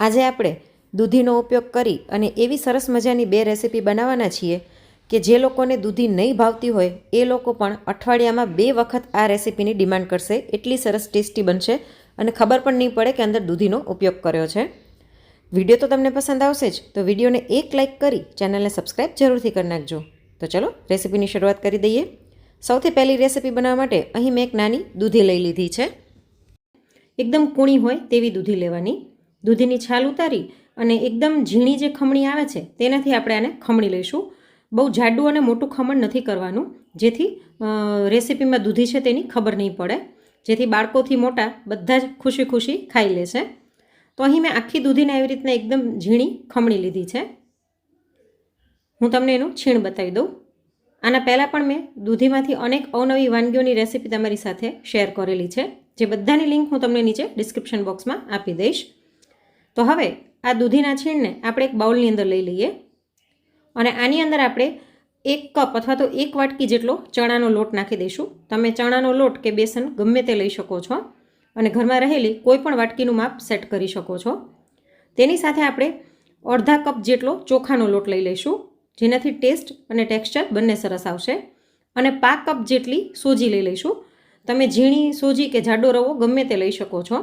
આજે આપણે દૂધીનો ઉપયોગ કરી અને એવી સરસ મજાની બે રેસીપી બનાવવાના છીએ કે જે લોકોને દૂધી નહીં ભાવતી હોય, એ લોકો પણ અઠવાડિયામાં બે વખત આ રેસીપીની ડિમાન્ડ કરશે. એટલી સરસ ટેસ્ટી બનશે અને ખબર પણ નહીં પડે કે અંદર દૂધીનો ઉપયોગ કર્યો છે. વીડિયો તો તમને પસંદ આવશે જ. તો વિડીયોને એક લાઇક કરી ચેનલને સબસ્ક્રાઈબ જરૂરથી કરી નાખજો. તો ચલો રેસીપીની શરૂઆત કરી દઈએ. સૌથી પહેલી રેસીપી બનાવવા માટે અહીં મેં એક નાની દૂધી લઈ લીધી છે. એકદમ કૂણી હોય તેવી દૂધી લેવાની. દૂધીની છાલ ઉતારી અને એકદમ ઝીણી જે ખમણી આવે છે, તેનાથી આપણે આને ખમણી લઈશું. બહુ જાડું અને મોટું ખમણ નથી કરવાનું. જેથી રેસીપીમાં દૂધી છે તેની ખબર નહીં પડે. જેથી બાળકોથી મોટા બધા જ ખુશી ખુશી ખાઈ લેશે તો અહીં મેં આખી દૂધીને આવી રીતના એકદમ ઝીણી ખમણી લીધી છે. હું તમને એનું છીણ બતાવી દઉં. આના પહેલાં પણ મેં દૂધીમાંથી અનેક અવનવી વાનગીઓની રેસીપી તમારી સાથે શેર કરેલી છે. જે બધાની લિંક હું તમને નીચે ડિસ્ક્રિપ્શન બોક્સમાં આપી દઈશ. તો હવે આ દૂધીના છીણને આપણે એક બાઉલની અંદર લઈ લઈએ. અને આની અંદર આપણે એક કપ અથવા તો એક વાટકી જેટલો ચણાનો લોટ નાખી દઈશું. તમે ચણાનો લોટ કે બેસન ગમે તે લઈ શકો છો. અને ઘરમાં રહેલી કોઈ પણ વાટકીનું માપ સેટ કરી શકો છો. તેની સાથે આપણે અડધા કપ જેટલો ચોખાનો લોટ લઈ લઈશું. જેનાથી ટેસ્ટ અને ટેક્સચર બંને સરસ આવશે. અને પાંચ કપ જેટલી સોજી લઈ લઈશું. તમે ઝીણી સોજી કે જાડો રવો ગમે તે લઈ શકો છો.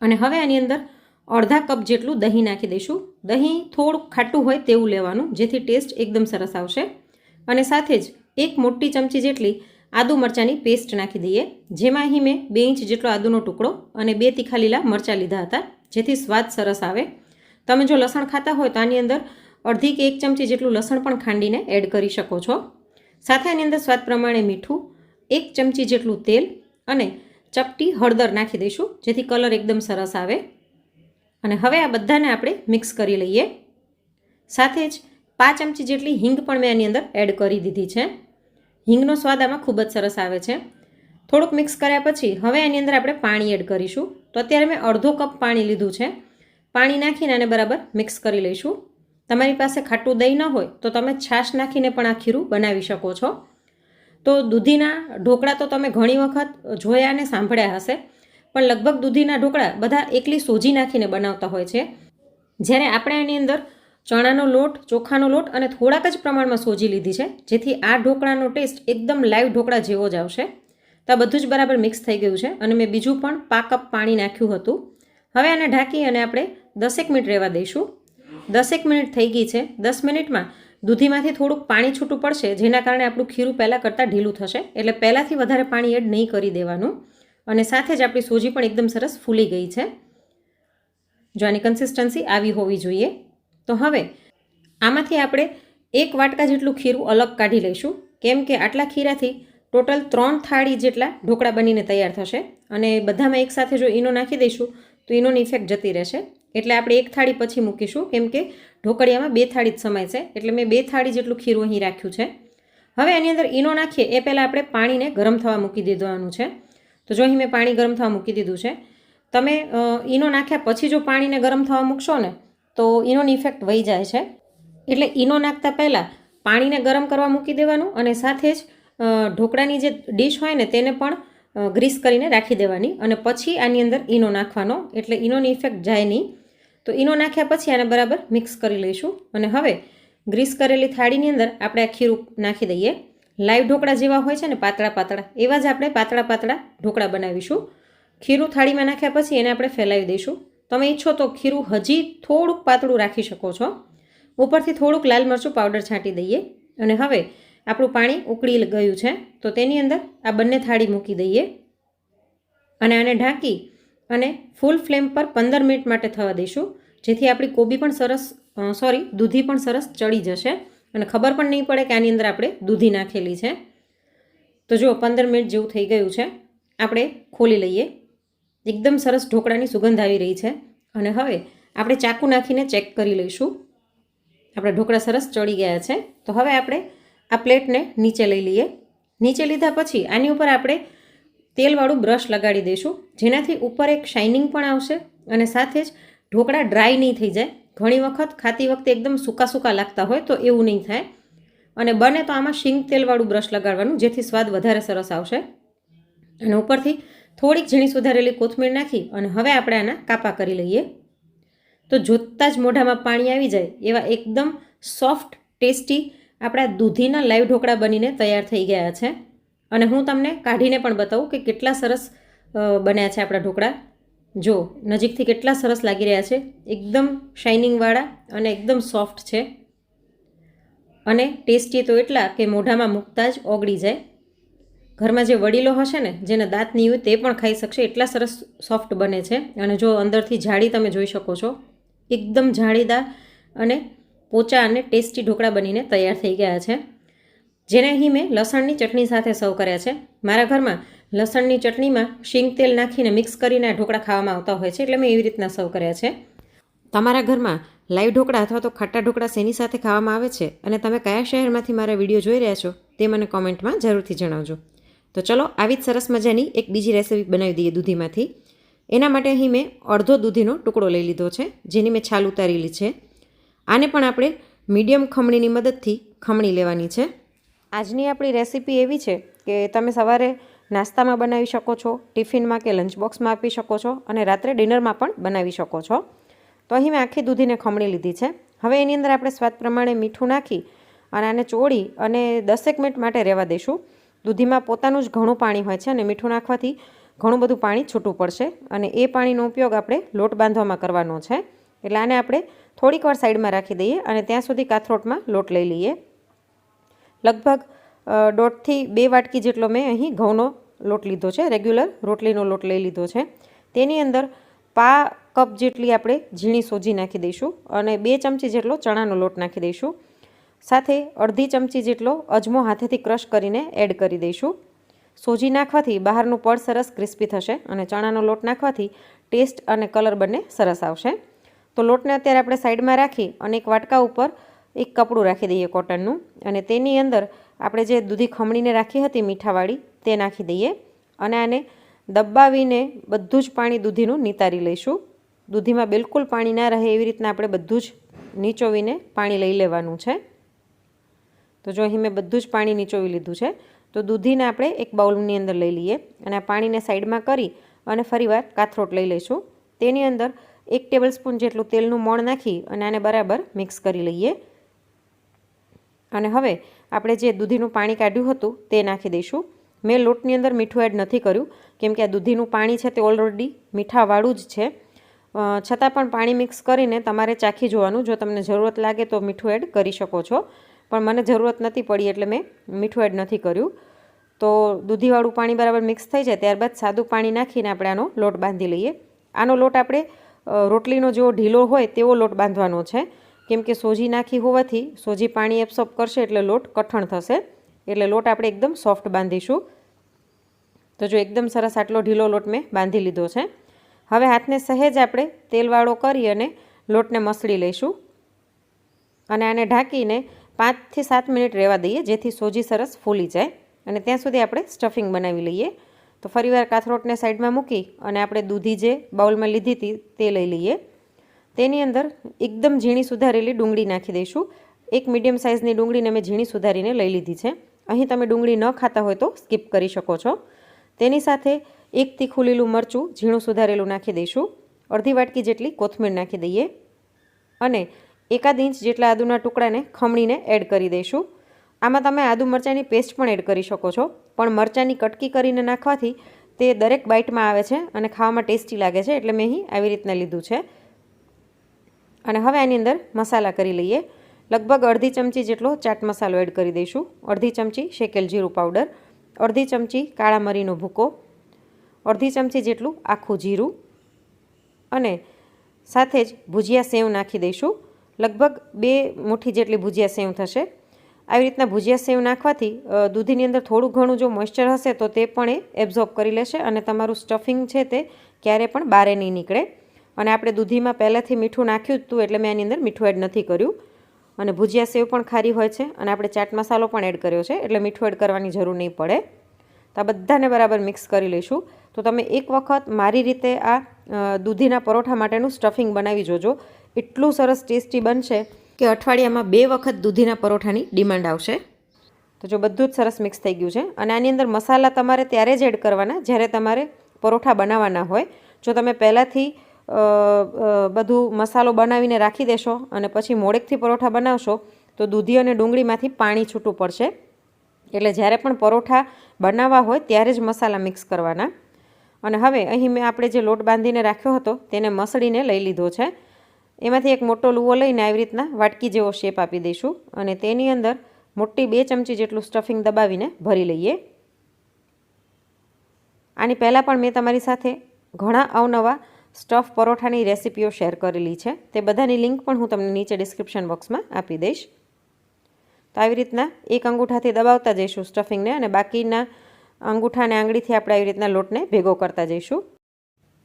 અને હવે આની અંદર અડધા કપ જેટલું દહીં નાખી દઈશું. દહીં થોડું ખાટું હોય તેવું લેવાનું, જેથી ટેસ્ટ એકદમ સરસ આવશે. અને સાથે જ એક મોટી ચમચી જેટલી આદુ મરચાંની પેસ્ટ નાખી દઈએ, જેમાં અહીં મેં બે ઇંચ જેટલો આદુનો ટુકડો અને બે તીખા લીલા મરચાં લીધા હતા, જેથી સ્વાદ સરસ આવે. તમે જો લસણ ખાતા હોય તો આની અંદર અડધી કે એક ચમચી જેટલું લસણ પણ ખાંડીને એડ કરી શકો છો. સાથે આની અંદર સ્વાદ પ્રમાણે મીઠું, એક ચમચી જેટલું તેલ અને ચપટી હળદર નાખી દઈશું, જેથી કલર એકદમ સરસ આવે. અને હવે આ બધાને આપણે મિક્સ કરી લઈએ. સાથે જ પાંચ ચમચી જેટલી હિંગ પણ મેં આની અંદર એડ કરી દીધી છે. હિંગનો સ્વાદ આમાં ખૂબ જ સરસ આવે છે. થોડુંક મિક્સ કર્યા પછી હવે આની અંદર આપણે પાણી એડ કરીશું. તો અત્યારે મેં અડધો કપ પાણી લીધું છે. પાણી નાખીને આને બરાબર મિક્સ કરી લઈશું. તમારી પાસે ખાટું દહીં ન હોય તો તમે છાશ નાખીને પણ આ ખીરું બનાવી શકો છો. તો દૂધીના ઢોકળા તો તમે ઘણી વખત જોયા અને સાંભળ્યા હશે. પણ લગભગ દૂધીના ઢોકળા બધા એકલી સોજી નાખીને બનાવતા હોય છે. જ્યારે આપણે એની અંદર ચણાનો લોટ, ચોખાનો લોટ અને થોડાક જ પ્રમાણમાં સોજી લીધી છે, જેથી આ ઢોકળાનો ટેસ્ટ એકદમ લાઈવ ઢોકળા જેવો જ આવશે. તો બધું જ બરાબર મિક્સ થઈ ગયું છે અને મેં બીજું પણ પા કપ પાણી નાખ્યું હતું. હવે આને ઢાંકી અને આપણે દસેક મિનિટ રહેવા દઈશું. દસેક મિનિટ થઈ ગઈ છે. દસ મિનિટમાં દૂધીમાંથી થોડુંક પાણી છૂટું પડશે, જેના કારણે આપણું ખીરું પહેલાં કરતાં ઢીલું થશે. એટલે પહેલાંથી વધારે પાણી એડ નહીં કરી દેવાનું. અને સાથે જ આપણી સૂજી પણ એકદમ સરસ ફૂલી ગઈ છે. જો આની કન્સિસ્ટન્સી આવી હોવી જોઈએ, તો હવે આમાંથી આપણે એક વાટકા જેટલું ખીરું અલગ કાઢી લઈશું. કેમ કે આટલા ખીરાથી ટોટલ ત્રણ થાળી જેટલા ઢોકળા બનીને તૈયાર થશે અને બધામાં એકસાથે જો ઈનો નાખી દઈશું, તો ઈનોની ઇફેક્ટ જતી રહેશે. એટલે આપણે એક થાળી પછી મૂકીશું, કેમ કે ઢોકળિયામાં બે થાળી જ સમાય છે, એટલે મેં બે થાળી જેટલું ખીરું અહીં રાખ્યું છે. હવે એની અંદર ઈનો નાખીએ, એ પહેલાં આપણે પાણીને ગરમ થવા મૂકી દેવાનું છે. તો જો અહીં મેં પાણી ગરમ થવા મૂકી દીધું છે, તમે ઈનો નાખ્યા પછી જો પાણીને ગરમ થવા મૂકશો ને, તો ઈનોની ઇફેક્ટ વહી જાય છે. એટલે ઈનો નાખતા પહેલાં પાણીને ગરમ કરવા મૂકી દેવાનું અને સાથે જ ઢોકળાની જે ડીશ હોય ને તેને પણ ગ્રીસ કરીને રાખી દેવાની અને પછી આની અંદર ઈનો નાખવાનો. એટલે ઈનોની ઇફેક્ટ જાય નહીં. તો ઈનો નાખ્યા પછી આને બરાબર મિક્સ કરી લઈશું. અને હવે ગ્રીસ કરેલી થાળીની અંદર આપણે આ ખીરું નાખી દઈએ. લાઈવ ઢોકળા જેવા હોય છે ને પાતળા પાતળા, એવા જ આપણે પાતળા પાતળા ઢોકળા બનાવીશું. ખીરું થાળીમાં નાખ્યા પછી એને આપણે ફેલાવી દઈશું. તમે ઈચ્છો તો ખીરું હજી થોડુંક પાતળું રાખી શકો છો. ઉપરથી થોડુંક લાલ મરચું પાવડર છાંટી દઈએ. અને હવે આપણું પાણી ઉકળી ગયું છે, તો તેની અંદર આ બંને થાળી મૂકી દઈએ. અને આને ઢાંકી અને ફૂલ ફ્લેમ પર પંદર મિનિટ માટે થવા દઈશું, જેથી આપણી કોબી પણ સરસ સોરી દૂધી પણ સરસ ચડી જશે. અને ખબર પણ નહીં પડે કે આની અંદર આપણે દૂધી નાખેલી છે. તો જુઓ, પંદર મિનિટ જેવું થઈ ગયું છે. આપણે ખોલી લઈએ. એકદમ સરસ ઢોકળાની સુગંધ આવી રહી છે. અને હવે આપણે ચાકુ નાખીને ચેક કરી લઈશું. આપણા ઢોકળા સરસ ચડી ગયા છે. તો હવે આપણે આ પ્લેટને નીચે લઈ લઈએ. નીચે લીધા પછી આની ઉપર આપણે તેલવાળું બ્રશ લગાડી દઈશું. જેનાથી ઉપર એક શાઇનિંગ પણ આવશે અને સાથે જ ઢોકળા ડ્રાય નહીં થઈ જાય. ઘણી વખત ખાતી વખતે એકદમ સૂકા સૂકા લાગતા હોય તો એવું નહીં થાય. અને બને તો આમાં શીંગ તેલવાળું બ્રશ લગાડવાનું, જેથી સ્વાદ વધારે સરસ આવશે. અને ઉપરથી થોડીક ઝીણી સુધારેલી કોથમીર નાખી અને હવે આપણે આના કાપા કરી લઈએ. તો જોતાં જ મોઢામાં પાણી આવી જાય એવા એકદમ સોફ્ટ, ટેસ્ટી આપણા દૂધીના લાઈવ ઢોકળા બનીને તૈયાર થઈ ગયા છે. અને હું તમને કાઢીને પણ બતાવું કે કેટલા સરસ બન્યા છે આપણા ઢોકળા. જો નજીકથી કેટલા સરસ લાગી રહ્યા છે, એકદમ શાઇનિંગવાળા અને એકદમ સોફ્ટ છે. અને ટેસ્ટી તો એટલા કે મોઢામાં મૂકતા જ ઓગળી જાય. ઘરમાં જે વડીલો હશે ને, જેને દાંત નહીં હોય તે પણ ખાઈ શકશે. એટલા સરસ સોફ્ટ બને છે. અને જો અંદરથી જાળી તમે જોઈ શકો છો, એકદમ જાળીદાર અને પોચા અને ટેસ્ટી ઢોકળા બનીને તૈયાર થઈ ગયા છે. જેને અહીં મેં લસણની ચટણી સાથે સર્વ કર્યા છે. મારા ઘરમાં લસણની ચટણીમાં શીંગ તેલ નાખીને મિક્સ કરીને ઢોકળા ખાવામાં આવતા હોય છે, એટલે મેં એવી રીતના સર્વ કર્યા છે. તમારા ઘરમાં લાઈવ ઢોકળા અથવા તો ખાટા ઢોકળા શેની સાથે ખાવામાં આવે છે અને તમે કયા શહેરમાંથી મારા વીડિયો જોઈ રહ્યા છો તે મને કોમેન્ટમાં જરૂરથી જણાવજો. તો ચલો, આવી જ સરસ મજાની એક બીજી રેસીપી બનાવી દઈએ દૂધીમાંથી. એના માટે અહીં મેં અડધો દૂધીનો ટુકડો લઈ લીધો છે, જેની મેં છાલ ઉતારેલી છે. આને પણ આપણે મીડિયમ ખમણીની મદદથી ખમણી લેવાની છે. આજની આપણી રેસીપી એવી છે કે તમે સવારે નાસ્તામાં બનાવી શકો છો, ટિફિનમાં કે લંચ બોક્સમાં આપી શકો છો અને રાત્રે ડિનરમાં પણ બનાવી શકો છો. તો અહીં મેં આખી દૂધીને ખમણી લીધી છે. હવે એની અંદર આપણે સ્વાદ પ્રમાણે મીઠું નાખી અને આને ચોળી અને દસેક મિનિટ માટે રહેવા દઈશું દૂધીમાં પોતાનું જ ઘણું પાણી હોય છે અને મીઠું નાખવાથી ઘણું બધું પાણી છૂટું પડશે અને એ પાણીનો ઉપયોગ આપણે લોટ બાંધવામાં કરવાનો છે. એટલે આને આપણે થોડીક વાર સાઈડમાં રાખી દઈએ અને ત્યાં સુધી કાથરોટમાં લોટ લઈ લઈએ. લગભગ દોઢથી બે વાટકી જેટલો મેં અહીં ઘઉંનો લોટ લીધો છે, રેગ્યુલર રોટલીનો લોટ લઈ લીધો છે. તેની અંદર પા કપ જેટલી આપણે ઝીણી સોજી નાખી દઈશું અને બે ચમચી જેટલો ચણાનો લોટ નાખી દઈશું. સાથે અડધી ચમચી જેટલો અજમો હાથેથી ક્રશ કરીને એડ કરી દઈશું. સોજી નાખવાથી બહારનું પડ સરસ ક્રિસ્પી થશે અને ચણાનો લોટ નાખવાથી ટેસ્ટ અને કલર બંને સરસ આવશે. તો લોટને અત્યારે આપણે સાઈડમાં રાખી અને એક વાટકા ઉપર એક કપડું રાખી દઈએ કોટનનું અને તેની અંદર આપણે જે દૂધી ખમણીને રાખી હતી મીઠાવાળી, તે નાખી દઈએ અને આને દબાવીને બધું જ પાણી દૂધીનું નિતારી લઈશું. દૂધીમાં બિલકુલ પાણી ના રહે એવી રીતના આપણે બધું જ નીચોવીને પાણી લઈ લેવાનું છે. તો જો અહીં મેં બધું જ પાણી નીચોવી લીધું છે, તો દૂધીને આપણે એક બાઉલની અંદર લઈ લઈએ અને આ પાણીને સાઈડમાં કરી અને ફરીવાર કાથરોટ લઈ લઈશું. તેની અંદર એક ટેબલ સ્પૂન જેટલું તેલનું મોણ નાખી અને આને બરાબર મિક્સ કરી લઈએ. અને હવે આપણે જે દૂધીનું પાણી કાઢ્યું હતું તે નાખી દઈશું. મેં લોટની અંદર મીઠું એડ નથી કર્યું, કેમ કે આ દૂધીનું પાણી છે તે ઓલરેડી મીઠાવાળું જ છે. છતાં પણ પાણી મિક્સ કરીને તમારે ચાખી જોવાનું. જો તમને જરૂરત લાગે તો મીઠું એડ કરી શકો છો. પણ મને જરૂરત નથી પડી એટલે મેં મીઠું એડ નથી કર્યું. તો દૂધીવાળું પાણી બરાબર મિક્સ થઈ જાય ત્યારબાદ સાદું પાણી નાખીને આપણે આનો લોટ બાંધી લઈએ. આનો લોટ આપણે રોટલીનો જેવો ઢીલો હોય તેવો લોટ બાંધવાનો છે. કેમ કે સોજી નાખી હોવાથી સોજી પાણી એબ્સોર્બ કરશે એટલે લોટ કઠણ થશે. એટલે લોટ આપણે એકદમ સોફ્ટ બાંધીશું. તો જો એકદમ સરસ આટલો ઢીલો લોટ મેં બાંધી લીધો છે. હવે હાથને સહેજ આપણે તેલવાળો કરી અને લોટને મસળી લઈશું. અને આને ઢાંકીને પાંચથી સાત મિનિટ રહેવા દઈએ, જેથી સોજી સરસ ફૂલી જાય. અને ત્યાં સુધી આપણે સ્ટફિંગ બનાવી લઈએ. તો ફરીવાર કાથરોટને સાઈડમાં મૂકી અને આપણે દૂધી જે બાઉલમાં લીધી હતી તે લઈ લઈએ. તેની અંદર એકદમ ઝીણી સુધારેલી ડુંગળી નાખી દઈશું. એક મીડિયમ સાઇઝની ડુંગળીને મેં ઝીણી સુધારીને લઈ લીધી છે. અહીં તમે ડુંગળી ન ખાતા હોય તો સ્કીપ કરી શકો છો. તેની સાથે એક તીખું લીલું મરચું ઝીણું સુધારેલું નાખી દઈશું. અડધી વાટકી જેટલી કોથમીર નાખી દઈએ. અને એકાદ ઇંચ જેટલા આદુના ટુકડાને ખમણીને એડ કરી દઈશું. આમાં તમે આદુ મરચાંની પેસ્ટ પણ એડ કરી શકો છો. પણ મરચાંની કટકી કરીને નાખવાથી તે દરેક બાઇટમાં આવે છે અને ખાવામાં ટેસ્ટી લાગે છે. એટલે મેં અહીં આવી રીતના લીધું છે. અને હવે આની અંદર મસાલા કરી લઈએ. લગભગ અડધી ચમચી જેટલો ચાટ મસાલો એડ કરી દઈશું. અડધી ચમચી શેકેલ જીરું પાવડર. અડધી ચમચી કાળા મરીનો ભૂકો. અડધી ચમચી જેટલું આખું જીરું. અને સાથે જ ભુજિયા સેવ નાખી દઈશું. લગભગ બે મુઠ્ઠી જેટલી ભુજિયા સેવ થશે. આવી રીતના ભુજિયા સેવ નાખવાથી દૂધીની અંદર થોડું ઘણું જો મોઇશ્ચર હશે તો તે પણ એ એબ્ઝોર્બ કરી લેશે અને તમારું સ્ટફિંગ છે તે ક્યારે પણ બારે નહીં નીકળે. અને આપણે દૂધીમાં પહેલાંથી મીઠું નાખ્યું જ હતું એટલે મેં એની અંદર મીઠું એડ નથી કર્યું. અને ભુજિયા સેવ પણ ખારી હોય છે અને આપણે ચાટ મસાલો પણ એડ કર્યો છે એટલે મીઠું એડ કરવાની જરૂર નહીં પડે. તો આ બધાને બરાબર મિક્સ કરી લઈશું. તો તમે એક વખત મારી રીતે આ દૂધીના પરોઠા માટેનું સ્ટફિંગ બનાવી જોજો. એટલું સરસ ટેસ્ટી બનશે કે અઠવાડિયામાં બે વખત દૂધીના પરોઠાની ડિમાન્ડ આવશે. તો જો બધું જ સરસ મિક્સ થઈ ગયું છે અને આની અંદર મસાલા તમારે ત્યારે જ એડ કરવાના જ્યારે તમારે પરોઠા બનાવવાના હોય. જો તમે પહેલાંથી બધું મસાલો બનાવીને રાખી દેશો અને પછી મોડેકથી પરોઠા બનાવશો તો દૂધી અને ડુંગળીમાંથી પાણી છૂટું પડશે. એટલે જ્યારે પણ પરોઠા બનાવવા હોય ત્યારે જ મસાલા મિક્સ કરવાના. અને હવે અહીં મેં આપણે જે લોટ બાંધીને રાખ્યો હતો તેને મસળીને લઈ લીધો છે. એમાંથી એક મોટો લુવો લઈને આવી રીતના વાટકી જેવો શેપ આપી દઈશું અને તેની અંદર મોટી બે ચમચી જેટલું સ્ટફિંગ દબાવીને ભરી લઈએ. આની પહેલાં પણ મેં તમારી સાથે ઘણા અવનવા સ્ટફ પરોઠાની રેસિપીઓ શેર કરેલી છે. તે બધાની લિંક પણ હું તમને નીચે ડિસ્ક્રિપ્શન બોક્સમાં આપી દઈશ. તો આવી રીતના એક અંગૂઠાથી દબાવતા જઈશું સ્ટફિંગને અને બાકીના અંગૂઠા અને આંગળીથી આપણે આવી રીતના લોટને ભેગો કરતા જઈશું.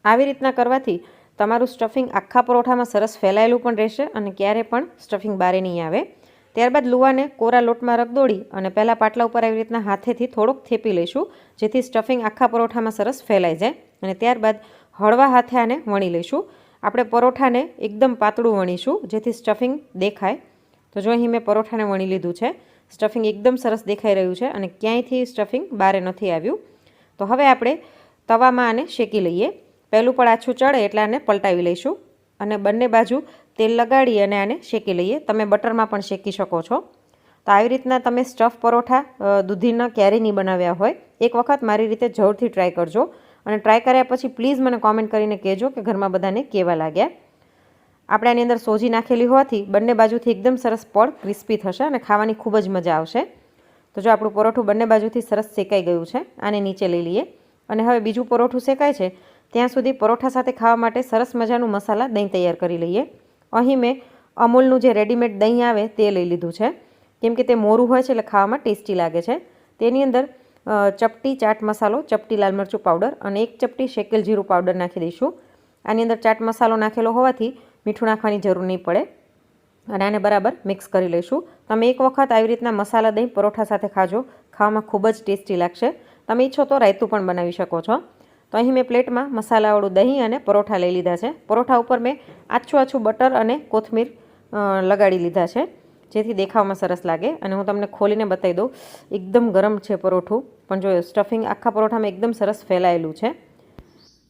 આવી રીતના કરવાથી તમારું સ્ટફિંગ આખા પરોઠામાં સરસ ફેલાયેલું પણ રહેશે અને ક્યારે પણ સ્ટફિંગ બારે નહીં આવે. ત્યારબાદ લુવાને કોરા લોટમાં રગદોડી અને પહેલાં પાટલા ઉપર આવી રીતના હાથેથી થોડોક થેપી લઈશું, જેથી સ્ટફિંગ આખા પરોઠામાં સરસ ફેલાઈ જાય. અને ત્યારબાદ હળવા હાથે આને વણી લઈશું. આપણે પરોઠાને એકદમ પાતળું વણીશું, જેથી સ્ટફિંગ દેખાય. તો જો અહીં મેં પરોઠાને વણી લીધું છે સ્ટફિંગ એકદમ સરસ દેખાઈ રહ્યું છે અને ક્યાંયથી સ્ટફિંગ બારે નથી આવ્યું. તો હવે આપણે તવામાં આને શેકી લઈએ. પહેલું પણ આછું ચડે એટલે આને પલટાવી લઈશું અને બંને બાજુ તેલ લગાડી અને આને શેકી લઈએ. તમે બટરમાં પણ શેકી શકો છો. તો આવી રીતના તમે સ્ટફ પરોઠા દૂધીના ક્યારેય નહીં બનાવ્યા હોય. એક વખત મારી રીતે જરૂરથી ટ્રાય કરજો. અને ટ્રાય કર્યા પછી પ્લીઝ મને કોમેન્ટ કરીને કહેજો કે ઘરમાં બધાને કેવા લાગ્યા. આપણે આની અંદર સોજી નાખેલી હોવાથી બંને બાજુથી એકદમ સરસ પડ ક્રિસ્પી થશે અને ખાવાની ખૂબ જ મજા આવશે. તો જો આપણું પરોઠું બંને બાજુથી સરસ શેકાઈ ગયું છે, આને નીચે લઈ લઈએ. અને હવે બીજું પરોઠું શેકાય છે, ત્યાં સુધી પરોઠા સાથે ખાવા માટે સરસ મજાનું મસાલા દહીં તૈયાર કરી લઈએ. અહીં મેં અમૂલનું જે રેડીમેડ દહીં આવે તે લઈ લીધું છે. કેમ કે તે મોરું હોય છે એટલે ખાવામાં ટેસ્ટી લાગે છે. તેની અંદર ચપટી ચાટ મસાલો, ચપટી લાલ મરચું પાવડર અને એક ચપટી શેકેલ જીરું પાવડર નાખી દઈશું. આની અંદર ચાટ મસાલો નાખેલો હોવાથી મીઠું નાખવાની જરૂર નહીં પડે અને આને બરાબર મિક્સ કરી લઈશું. તમે એક વખત આવી રીતના મસાલા દહીં પરોઠા સાથે ખાજો. ખાવામાં ખૂબ જ ટેસ્ટી લાગશે. તમે ઈચ્છો તો રાયતું પણ બનાવી શકો છો. તો અહીં મેં પ્લેટમાં મસાલાવાળું દહીં અને પરોઠા લઈ લીધા છે. પરોઠા ઉપર મેં આછું આછું બટર અને કોથમીર લગાડી લીધા છે. જેથી દેખાવમાં સરસ લાગે. અને હું તમને ખોલીને બતાવી દઉં. એકદમ ગરમ છે પરોઠું. પણ જો સ્ટફિંગ આખા પરોઠામાં એકદમ સરસ ફેલાયેલું છે.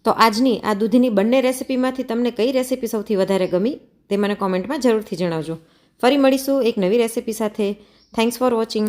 તો આજની આ દૂધની બંને રેસિપીમાંથી તમને કઈ રેસિપી સૌથી વધારે ગમી તે મને કોમેન્ટમાં જરૂરથી જણાવજો. ફરી મળીશું એક નવી રેસીપી સાથે. Thanks for watching